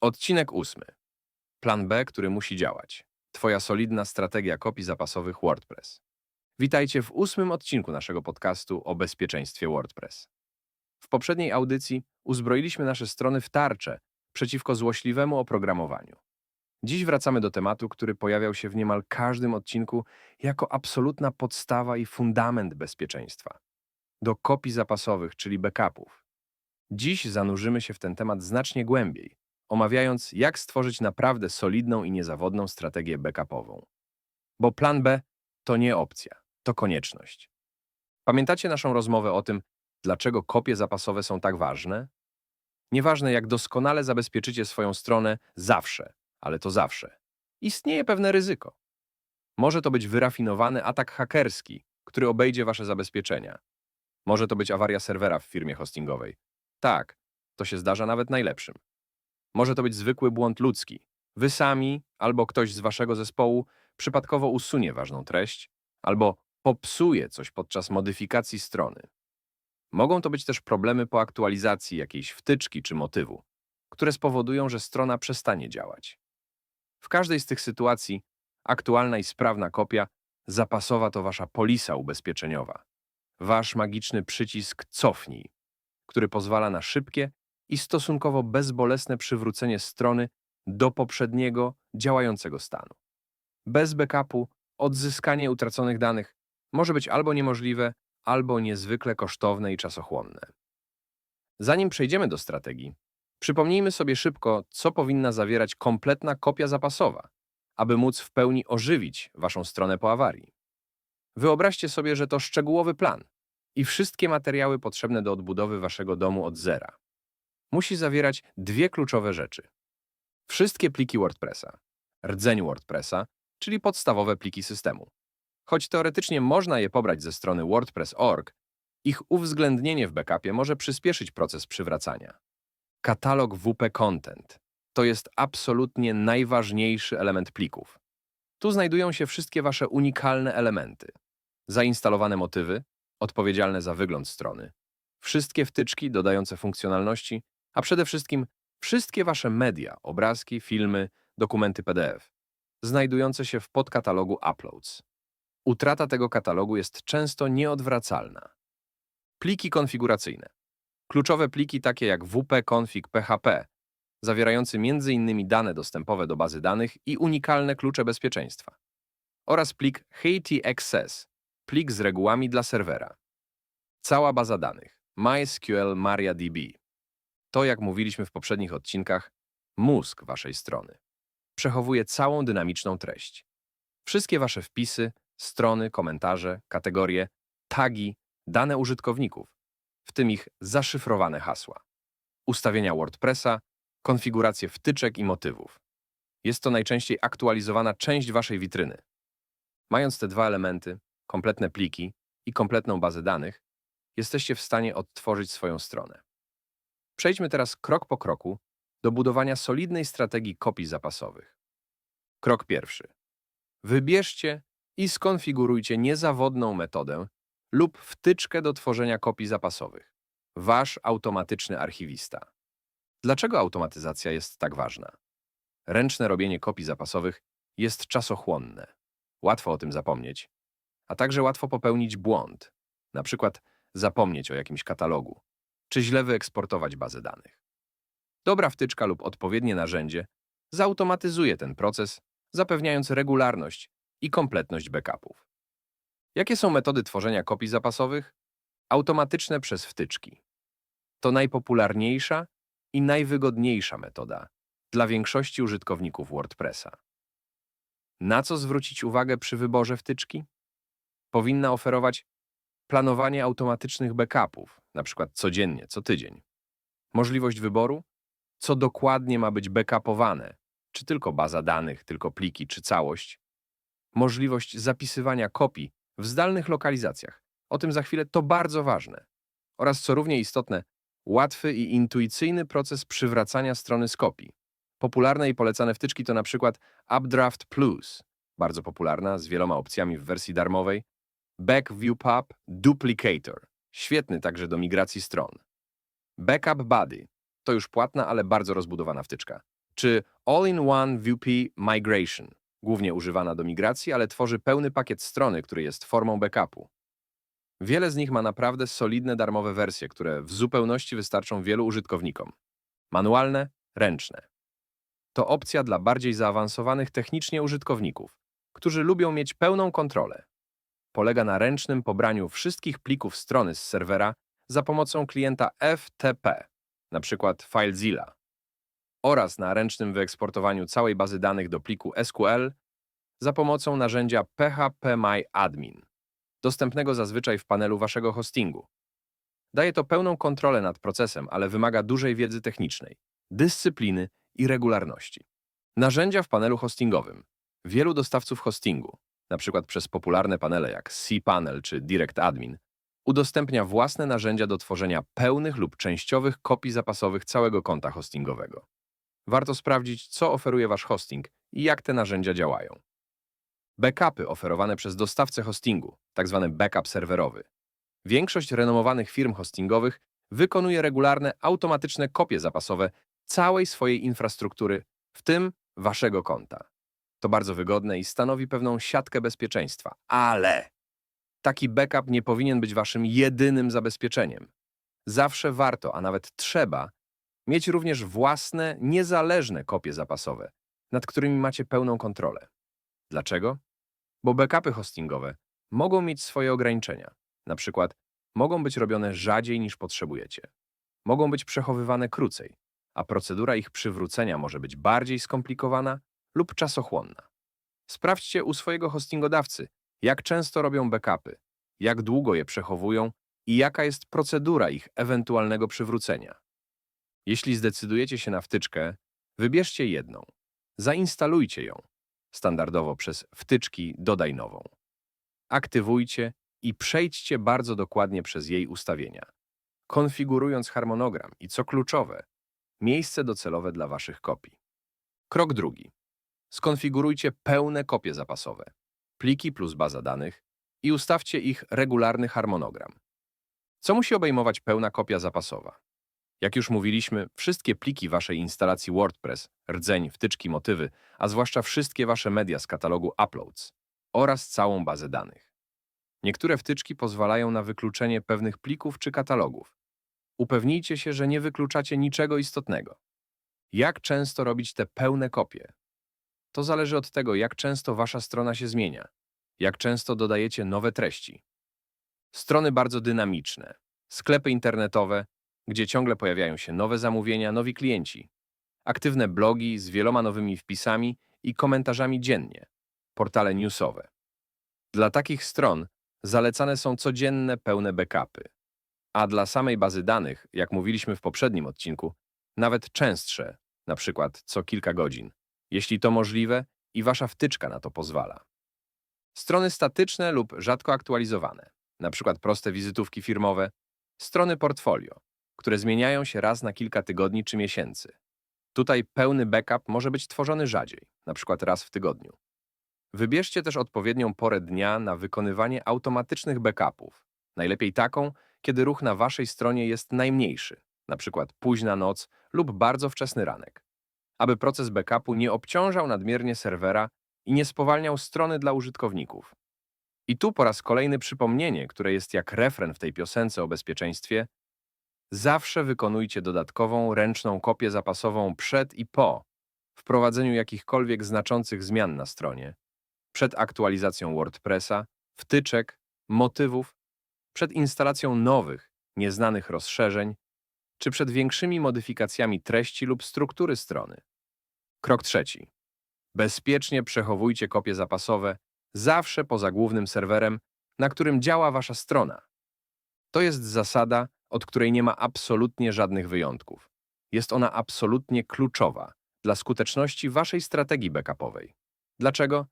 Odcinek ósmy. Plan B, który musi działać. Twoja solidna strategia kopii zapasowych WordPress. Witajcie w ósmym odcinku naszego podcastu o bezpieczeństwie WordPress. W poprzedniej audycji uzbroiliśmy nasze strony w tarczę przeciwko złośliwemu oprogramowaniu. Dziś wracamy do tematu, który pojawiał się w niemal każdym odcinku jako absolutna podstawa i fundament bezpieczeństwa. Do kopii zapasowych, czyli backupów. Dziś zanurzymy się w ten temat znacznie głębiej, omawiając, jak stworzyć naprawdę solidną i niezawodną strategię backupową. Bo plan B to nie opcja, to konieczność. Pamiętacie naszą rozmowę o tym, dlaczego kopie zapasowe są tak ważne? Nieważne, jak doskonale zabezpieczycie swoją stronę, zawsze, ale to zawsze, istnieje pewne ryzyko. Może to być wyrafinowany atak hakerski, który obejdzie wasze zabezpieczenia. Może to być awaria serwera w firmie hostingowej. Tak, to się zdarza nawet najlepszym. Może to być zwykły błąd ludzki. Wy sami albo ktoś z waszego zespołu przypadkowo usunie ważną treść, albo popsuje coś podczas modyfikacji strony. Mogą to być też problemy po aktualizacji jakiejś wtyczki czy motywu, które spowodują, że strona przestanie działać. W każdej z tych sytuacji aktualna i sprawna kopia zapasowa to wasza polisa ubezpieczeniowa, wasz magiczny przycisk cofnij, który pozwala na szybkie i stosunkowo bezbolesne przywrócenie strony do poprzedniego działającego stanu. Bez backupu odzyskanie utraconych danych może być albo niemożliwe, albo niezwykle kosztowne i czasochłonne. Zanim przejdziemy do strategii, przypomnijmy sobie szybko, co powinna zawierać kompletna kopia zapasowa, aby móc w pełni ożywić waszą stronę po awarii. Wyobraźcie sobie, że to szczegółowy plan i wszystkie materiały potrzebne do odbudowy waszego domu od zera musi zawierać dwie kluczowe rzeczy. Wszystkie pliki WordPressa, rdzeń WordPressa, czyli podstawowe pliki systemu. Choć teoretycznie można je pobrać ze strony WordPress.org, ich uwzględnienie w backupie może przyspieszyć proces przywracania. Katalog WP Content to jest absolutnie najważniejszy element plików. Tu znajdują się wszystkie Wasze unikalne elementy. Zainstalowane motywy, odpowiedzialne za wygląd strony, wszystkie wtyczki dodające funkcjonalności, a przede wszystkim wszystkie Wasze media, obrazki, filmy, dokumenty PDF, znajdujące się w podkatalogu Uploads. Utrata tego katalogu jest często nieodwracalna. Pliki konfiguracyjne. Kluczowe pliki takie jak wp-config.php, zawierający m.in. dane dostępowe do bazy danych i unikalne klucze bezpieczeństwa. Oraz plik HTXS, plik z regułami dla serwera. Cała baza danych MySQL MariaDB to, jak mówiliśmy w poprzednich odcinkach, mózg waszej strony. Przechowuje całą dynamiczną treść. Wszystkie wasze wpisy, strony, komentarze, kategorie, tagi, dane użytkowników, w tym ich zaszyfrowane hasła. Ustawienia WordPressa, konfiguracje wtyczek i motywów. Jest to najczęściej aktualizowana część waszej witryny. Mając te dwa elementy, kompletne pliki i kompletną bazę danych, jesteście w stanie odtworzyć swoją stronę. Przejdźmy teraz krok po kroku do budowania solidnej strategii kopii zapasowych. Krok pierwszy. Wybierzcie i skonfigurujcie niezawodną metodę lub wtyczkę do tworzenia kopii zapasowych. Wasz automatyczny archiwista. Dlaczego automatyzacja jest tak ważna? Ręczne robienie kopii zapasowych jest czasochłonne. Łatwo o tym zapomnieć. A także łatwo popełnić błąd, na przykład zapomnieć o jakimś katalogu czy źle wyeksportować bazę danych. Dobra wtyczka lub odpowiednie narzędzie zautomatyzuje ten proces, zapewniając regularność i kompletność backupów. Jakie są metody tworzenia kopii zapasowych? Automatyczne przez wtyczki. To najpopularniejsza i najwygodniejsza metoda dla większości użytkowników WordPressa. Na co zwrócić uwagę przy wyborze wtyczki? Powinna oferować planowanie automatycznych backupów, na przykład codziennie, co tydzień. Możliwość wyboru, co dokładnie ma być backupowane, czy tylko baza danych, tylko pliki, czy całość. Możliwość zapisywania kopii w zdalnych lokalizacjach. O tym za chwilę to bardzo ważne. Oraz co równie istotne, łatwy i intuicyjny proces przywracania strony z kopii. Popularne i polecane wtyczki to na przykład Updraft Plus, bardzo popularna, z wieloma opcjami w wersji darmowej, BackViewPub Duplicator, świetny także do migracji stron. Backup Buddy to już płatna, ale bardzo rozbudowana wtyczka. czy All-in-One VP Migration, głównie używana do migracji, ale tworzy pełny pakiet strony, który jest formą backupu. Wiele z nich ma naprawdę solidne darmowe wersje, które w zupełności wystarczą wielu użytkownikom. Manualne, ręczne. To opcja dla bardziej zaawansowanych technicznie użytkowników, którzy lubią mieć pełną kontrolę. Polega na ręcznym pobraniu wszystkich plików strony z serwera za pomocą klienta FTP, np. FileZilla, oraz na ręcznym wyeksportowaniu całej bazy danych do pliku SQL za pomocą narzędzia phpMyAdmin, dostępnego zazwyczaj w panelu waszego hostingu. Daje to pełną kontrolę nad procesem, ale wymaga dużej wiedzy technicznej, dyscypliny i regularności. Narzędzia w panelu hostingowym. Wielu dostawców hostingu, np. przez popularne panele jak cPanel czy DirectAdmin, udostępnia własne narzędzia do tworzenia pełnych lub częściowych kopii zapasowych całego konta hostingowego. Warto sprawdzić, co oferuje wasz hosting i jak te narzędzia działają. Backupy oferowane przez dostawcę hostingu, tzw. backup serwerowy. Większość renomowanych firm hostingowych wykonuje regularne, automatyczne kopie zapasowe całej swojej infrastruktury, w tym waszego konta. To bardzo wygodne i stanowi pewną siatkę bezpieczeństwa. Ale taki backup nie powinien być waszym jedynym zabezpieczeniem. Zawsze warto, a nawet trzeba, mieć również własne, niezależne kopie zapasowe, nad którymi macie pełną kontrolę. Dlaczego? Bo backupy hostingowe mogą mieć swoje ograniczenia. Na przykład mogą być robione rzadziej niż potrzebujecie. Mogą być przechowywane krócej, a procedura ich przywrócenia może być bardziej skomplikowana lub czasochłonna. Sprawdźcie u swojego hostingodawcy, jak często robią backupy, jak długo je przechowują i jaka jest procedura ich ewentualnego przywrócenia. Jeśli zdecydujecie się na wtyczkę, wybierzcie jedną. Zainstalujcie ją. Standardowo przez wtyczki dodaj nową. Aktywujcie i przejdźcie bardzo dokładnie przez jej ustawienia, konfigurując harmonogram i co kluczowe, miejsce docelowe dla waszych kopii. Krok drugi. Skonfigurujcie pełne kopie zapasowe, pliki plus baza danych i ustawcie ich regularny harmonogram. Co musi obejmować pełna kopia zapasowa? Jak już mówiliśmy, wszystkie pliki waszej instalacji WordPress, rdzeń, wtyczki, motywy, a zwłaszcza wszystkie wasze media z katalogu Uploads oraz całą bazę danych. Niektóre wtyczki pozwalają na wykluczenie pewnych plików czy katalogów. Upewnijcie się, że nie wykluczacie niczego istotnego. Jak często robić te pełne kopie? To zależy od tego, jak często wasza strona się zmienia, jak często dodajecie nowe treści. Strony bardzo dynamiczne, sklepy internetowe, gdzie ciągle pojawiają się nowe zamówienia, nowi klienci, aktywne blogi z wieloma nowymi wpisami i komentarzami dziennie, portale newsowe. Dla takich stron zalecane są codzienne pełne backupy, a dla samej bazy danych, jak mówiliśmy w poprzednim odcinku, nawet częstsze, na przykład co kilka godzin, jeśli to możliwe i wasza wtyczka na to pozwala. Strony statyczne lub rzadko aktualizowane, przykład proste wizytówki firmowe, strony portfolio, które zmieniają się raz na kilka tygodni czy miesięcy. Tutaj pełny backup może być tworzony rzadziej, przykład raz w tygodniu. Wybierzcie też odpowiednią porę dnia na wykonywanie automatycznych backupów. Najlepiej taką, kiedy ruch na waszej stronie jest najmniejszy, na przykład późna noc lub bardzo wczesny ranek. Aby proces backupu nie obciążał nadmiernie serwera i nie spowalniał strony dla użytkowników. I tu po raz kolejny przypomnienie, które jest jak refren w tej piosence o bezpieczeństwie, Zawsze wykonujcie dodatkową, ręczną kopię zapasową przed i po wprowadzeniu jakichkolwiek znaczących zmian na stronie, przed aktualizacją WordPressa, wtyczek, motywów, przed instalacją nowych, nieznanych rozszerzeń, czy przed większymi modyfikacjami treści lub struktury strony. Krok trzeci. Bezpiecznie przechowujcie kopie zapasowe zawsze poza głównym serwerem, na którym działa wasza strona. To jest zasada, od której nie ma absolutnie żadnych wyjątków. Jest ona absolutnie kluczowa dla skuteczności waszej strategii backupowej. Dlaczego?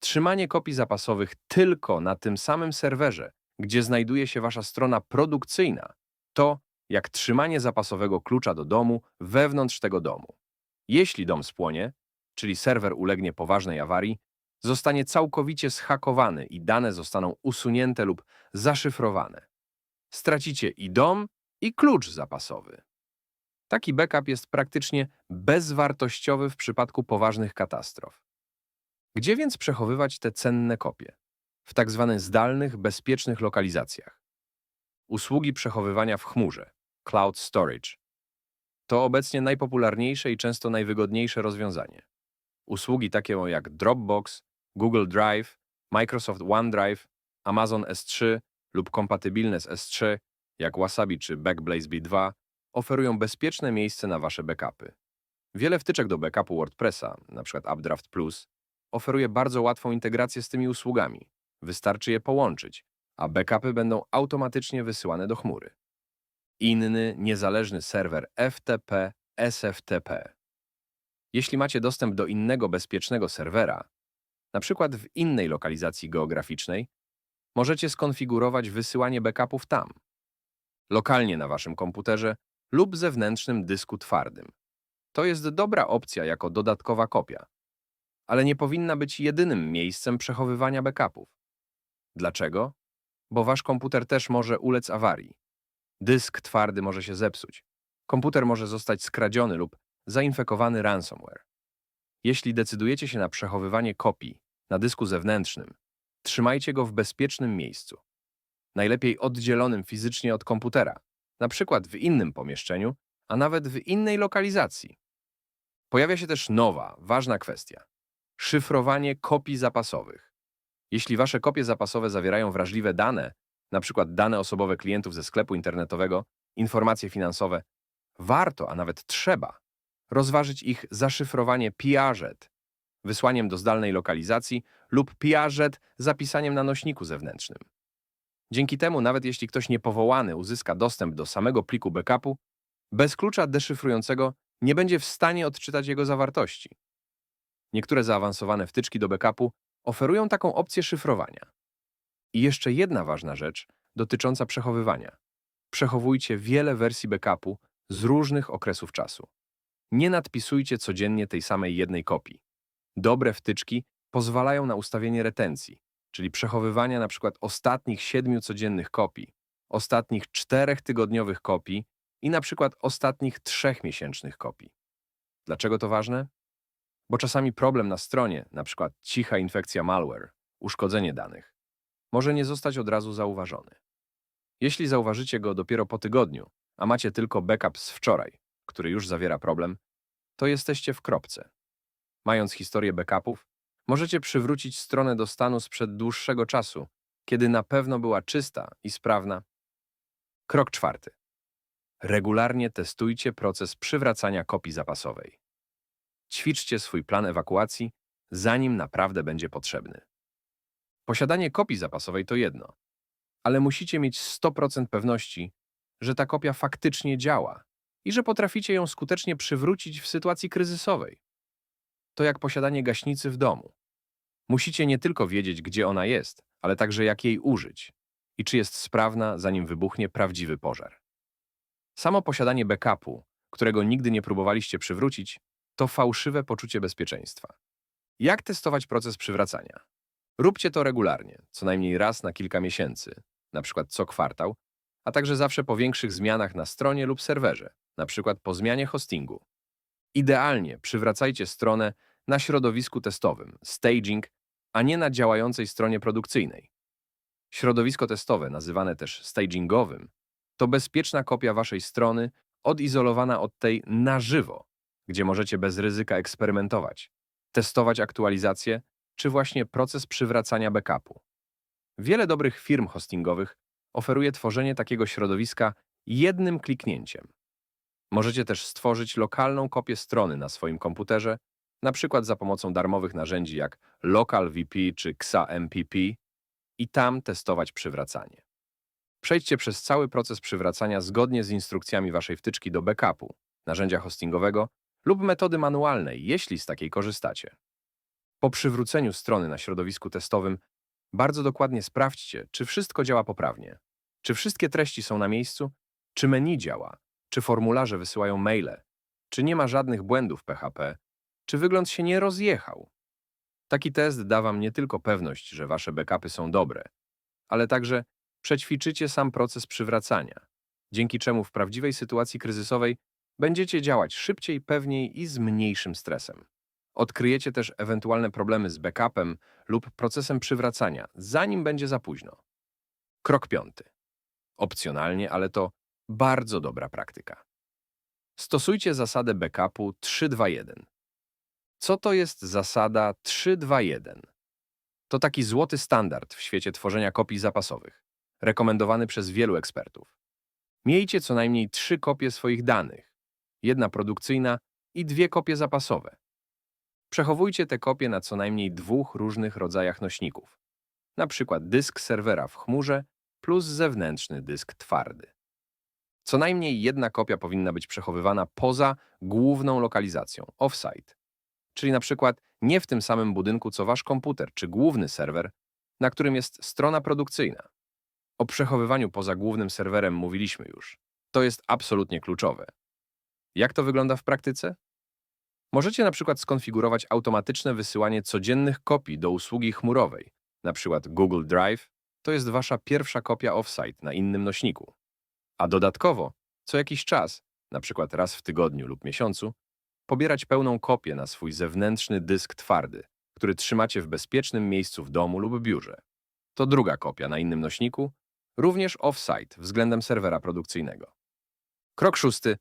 Trzymanie kopii zapasowych tylko na tym samym serwerze, gdzie znajduje się wasza strona produkcyjna, to jak trzymanie zapasowego klucza do domu wewnątrz tego domu. Jeśli dom spłonie, czyli serwer ulegnie poważnej awarii, zostanie całkowicie schakowany i dane zostaną usunięte lub zaszyfrowane stracicie i dom, i klucz zapasowy. Taki backup jest praktycznie bezwartościowy w przypadku poważnych katastrof. Gdzie więc przechowywać te cenne kopie? W tak zwanych zdalnych, bezpiecznych lokalizacjach. Usługi przechowywania w chmurze, cloud storage, to obecnie najpopularniejsze i często najwygodniejsze rozwiązanie. Usługi takie jak Dropbox, Google Drive, Microsoft OneDrive, Amazon S3 lub kompatybilne z S3, jak Wasabi czy Backblaze B2, oferują bezpieczne miejsce na Wasze backupy. Wiele wtyczek do backupu WordPressa, np. Updraft Plus, oferuje bardzo łatwą integrację z tymi usługami. Wystarczy je połączyć, a backupy będą automatycznie wysyłane do chmury. Inny, niezależny serwer FTP, SFTP. Jeśli macie dostęp do innego bezpiecznego serwera, na przykład w innej lokalizacji geograficznej, możecie skonfigurować wysyłanie backupów tam, lokalnie na waszym komputerze lub zewnętrznym dysku twardym. To jest dobra opcja jako dodatkowa kopia, ale nie powinna być jedynym miejscem przechowywania backupów. Dlaczego? Bo wasz komputer też może ulec awarii. Dysk twardy może się zepsuć. Komputer może zostać skradziony lub zainfekowany ransomware. Jeśli decydujecie się na przechowywanie kopii na dysku zewnętrznym, trzymajcie go w bezpiecznym miejscu. Najlepiej oddzielonym fizycznie od komputera, na przykład w innym pomieszczeniu, a nawet w innej lokalizacji. Pojawia się też nowa, ważna kwestia. Szyfrowanie kopii zapasowych. Jeśli wasze kopie zapasowe zawierają wrażliwe dane, np. dane osobowe klientów ze sklepu internetowego, informacje finansowe, warto, a nawet trzeba, rozważyć ich zaszyfrowanie PRZ, wysłaniem do zdalnej lokalizacji lub PRZ zapisaniem na nośniku zewnętrznym. Dzięki temu, nawet jeśli ktoś niepowołany uzyska dostęp do samego pliku backupu, bez klucza deszyfrującego nie będzie w stanie odczytać jego zawartości. Niektóre zaawansowane wtyczki do backupu oferują taką opcję szyfrowania. I jeszcze jedna ważna rzecz dotycząca przechowywania. Przechowujcie wiele wersji backupu z różnych okresów czasu. Nie nadpisujcie codziennie tej samej jednej kopii. Dobre wtyczki pozwalają na ustawienie retencji, czyli przechowywania przykład ostatnich siedmiu codziennych kopii, ostatnich czterech tygodniowych kopii i przykład ostatnich trzech miesięcznych kopii. Dlaczego to ważne? Bo czasami problem na stronie, przykład cicha infekcja malware, uszkodzenie danych, może nie zostać od razu zauważony. Jeśli zauważycie go dopiero po tygodniu, a macie tylko backup z wczoraj, który już zawiera problem, to jesteście w kropce. Mając historię backupów, możecie przywrócić stronę do stanu sprzed dłuższego czasu, kiedy na pewno była czysta i sprawna. Krok czwarty. Regularnie testujcie proces przywracania kopii zapasowej. Ćwiczcie swój plan ewakuacji, zanim naprawdę będzie potrzebny. Posiadanie kopii zapasowej to jedno, ale musicie mieć 100% pewności, że ta kopia faktycznie działa i że potraficie ją skutecznie przywrócić w sytuacji kryzysowej. To jak posiadanie gaśnicy w domu. Musicie nie tylko wiedzieć, gdzie ona jest, ale także jak jej użyć i czy jest sprawna, zanim wybuchnie prawdziwy pożar. Samo posiadanie backupu, którego nigdy nie próbowaliście przywrócić, to fałszywe poczucie bezpieczeństwa. Jak testować proces przywracania? Róbcie to regularnie, co najmniej raz na kilka miesięcy, przykład co kwartał, a także zawsze po większych zmianach na stronie lub serwerze, przykład po zmianie hostingu. Idealnie przywracajcie stronę na środowisku testowym, staging, a nie na działającej stronie produkcyjnej. Środowisko testowe, nazywane też stagingowym, to bezpieczna kopia waszej strony, odizolowana od tej na żywo, gdzie możecie bez ryzyka eksperymentować, testować aktualizacje czy właśnie proces przywracania backupu. Wiele dobrych firm hostingowych oferuje tworzenie takiego środowiska jednym kliknięciem. Możecie też stworzyć lokalną kopię strony na swoim komputerze, na przykład za pomocą darmowych narzędzi jak LocalVP czy XAMPP i tam testować przywracanie. Przejdźcie przez cały proces przywracania zgodnie z instrukcjami waszej wtyczki do backupu, narzędzia hostingowego lub metody manualnej, jeśli z takiej korzystacie. Po przywróceniu strony na środowisku testowym bardzo dokładnie sprawdźcie, czy wszystko działa poprawnie, czy wszystkie treści są na miejscu, czy menu działa, czy formularze wysyłają maile, czy nie ma żadnych błędów PHP, czy wygląd się nie rozjechał. Taki test da Wam nie tylko pewność, że Wasze backupy są dobre, ale także przećwiczycie sam proces przywracania, dzięki czemu w prawdziwej sytuacji kryzysowej Będziecie działać szybciej, pewniej i z mniejszym stresem. Odkryjecie też ewentualne problemy z backupem lub procesem przywracania, zanim będzie za późno. Krok piąty. Opcjonalnie, ale to bardzo dobra praktyka. Stosujcie zasadę backupu 3-2-1. Co to jest zasada 3-2-1? To taki złoty standard w świecie tworzenia kopii zapasowych, rekomendowany przez wielu ekspertów. Miejcie co najmniej trzy kopie swoich danych, jedna produkcyjna i dwie kopie zapasowe. Przechowujcie te kopie na co najmniej dwóch różnych rodzajach nośników, na przykład dysk serwera w chmurze plus zewnętrzny dysk twardy. Co najmniej jedna kopia powinna być przechowywana poza główną lokalizacją, offsite, czyli na przykład nie w tym samym budynku co wasz komputer czy główny serwer, na którym jest strona produkcyjna. O przechowywaniu poza głównym serwerem mówiliśmy już. To jest absolutnie kluczowe. Jak to wygląda w praktyce? Możecie na przykład skonfigurować automatyczne wysyłanie codziennych kopii do usługi chmurowej, na przykład Google Drive, to jest wasza pierwsza kopia offsite na innym nośniku. A dodatkowo, co jakiś czas, na przykład raz w tygodniu lub miesiącu, pobierać pełną kopię na swój zewnętrzny dysk twardy, który trzymacie w bezpiecznym miejscu w domu lub biurze. To druga kopia na innym nośniku, również offsite względem serwera produkcyjnego. Krok szósty.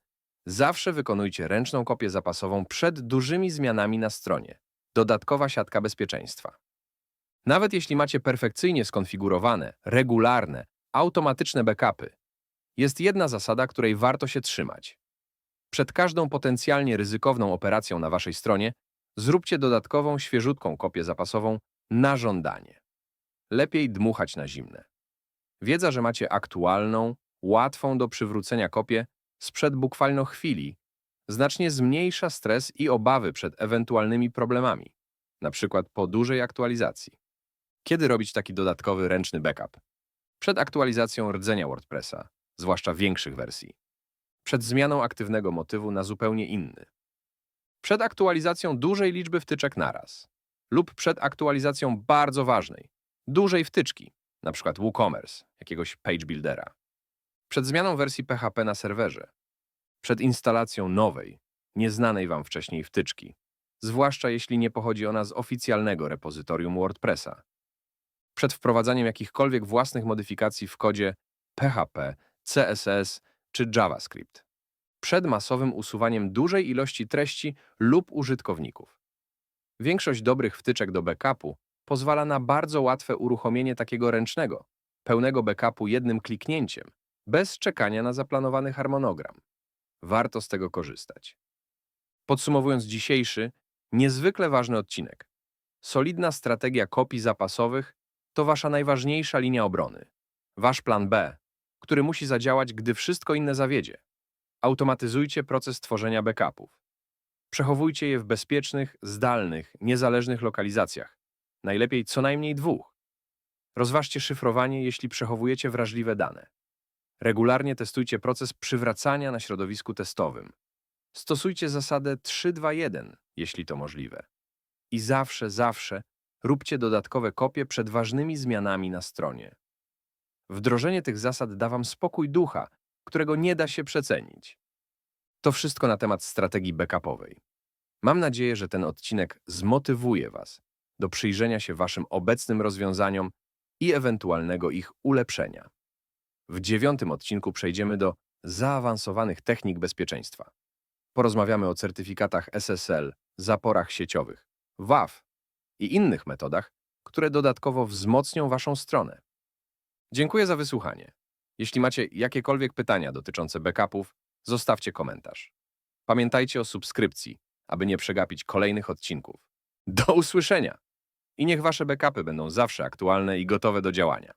Zawsze wykonujcie ręczną kopię zapasową przed dużymi zmianami na stronie. Dodatkowa siatka bezpieczeństwa. Nawet jeśli macie perfekcyjnie skonfigurowane, regularne, automatyczne backupy, jest jedna zasada, której warto się trzymać. Przed każdą potencjalnie ryzykowną operacją na waszej stronie zróbcie dodatkową, świeżutką kopię zapasową na żądanie. Lepiej dmuchać na zimne. Wiedza, że macie aktualną, łatwą do przywrócenia kopię sprzed bukvalno chwili, znacznie zmniejsza stres i obawy przed ewentualnymi problemami, przykład po dużej aktualizacji. Kiedy robić taki dodatkowy ręczny backup? Przed aktualizacją rdzenia WordPressa, zwłaszcza większych wersji. Przed zmianą aktywnego motywu na zupełnie inny. Przed aktualizacją dużej liczby wtyczek naraz. Lub przed aktualizacją bardzo ważnej, dużej wtyczki, np. WooCommerce, jakiegoś page buildera. Przed zmianą wersji PHP na serwerze. Przed instalacją nowej, nieznanej Wam wcześniej wtyczki, zwłaszcza jeśli nie pochodzi ona z oficjalnego repozytorium WordPressa. Przed wprowadzaniem jakichkolwiek własnych modyfikacji w kodzie PHP, CSS czy JavaScript. Przed masowym usuwaniem dużej ilości treści lub użytkowników. Większość dobrych wtyczek do backupu pozwala na bardzo łatwe uruchomienie takiego ręcznego, pełnego backupu jednym kliknięciem, bez czekania na zaplanowany harmonogram. Warto z tego korzystać. Podsumowując dzisiejszy, niezwykle ważny odcinek. Solidna strategia kopii zapasowych to wasza najważniejsza linia obrony. Wasz plan B, który musi zadziałać, gdy wszystko inne zawiedzie. Automatyzujcie proces tworzenia backupów. Przechowujcie je w bezpiecznych, zdalnych, niezależnych lokalizacjach. Najlepiej co najmniej dwóch. Rozważcie szyfrowanie, jeśli przechowujecie wrażliwe dane. Regularnie testujcie proces przywracania na środowisku testowym. Stosujcie zasadę 3-2-1, jeśli to możliwe. I zawsze, zawsze róbcie dodatkowe kopie przed ważnymi zmianami na stronie. Wdrożenie tych zasad da Wam spokój ducha, którego nie da się przecenić. To wszystko na temat strategii backupowej. Mam nadzieję, że ten odcinek zmotywuje Was do przyjrzenia się Waszym obecnym rozwiązaniom i ewentualnego ich ulepszenia. W dziewiątym odcinku przejdziemy do zaawansowanych technik bezpieczeństwa. Porozmawiamy o certyfikatach SSL, zaporach sieciowych, WAF i innych metodach, które dodatkowo wzmocnią Waszą stronę. Dziękuję za wysłuchanie. Jeśli macie jakiekolwiek pytania dotyczące backupów, zostawcie komentarz. Pamiętajcie o subskrypcji, aby nie przegapić kolejnych odcinków. Do usłyszenia! I niech Wasze backupy będą zawsze aktualne i gotowe do działania.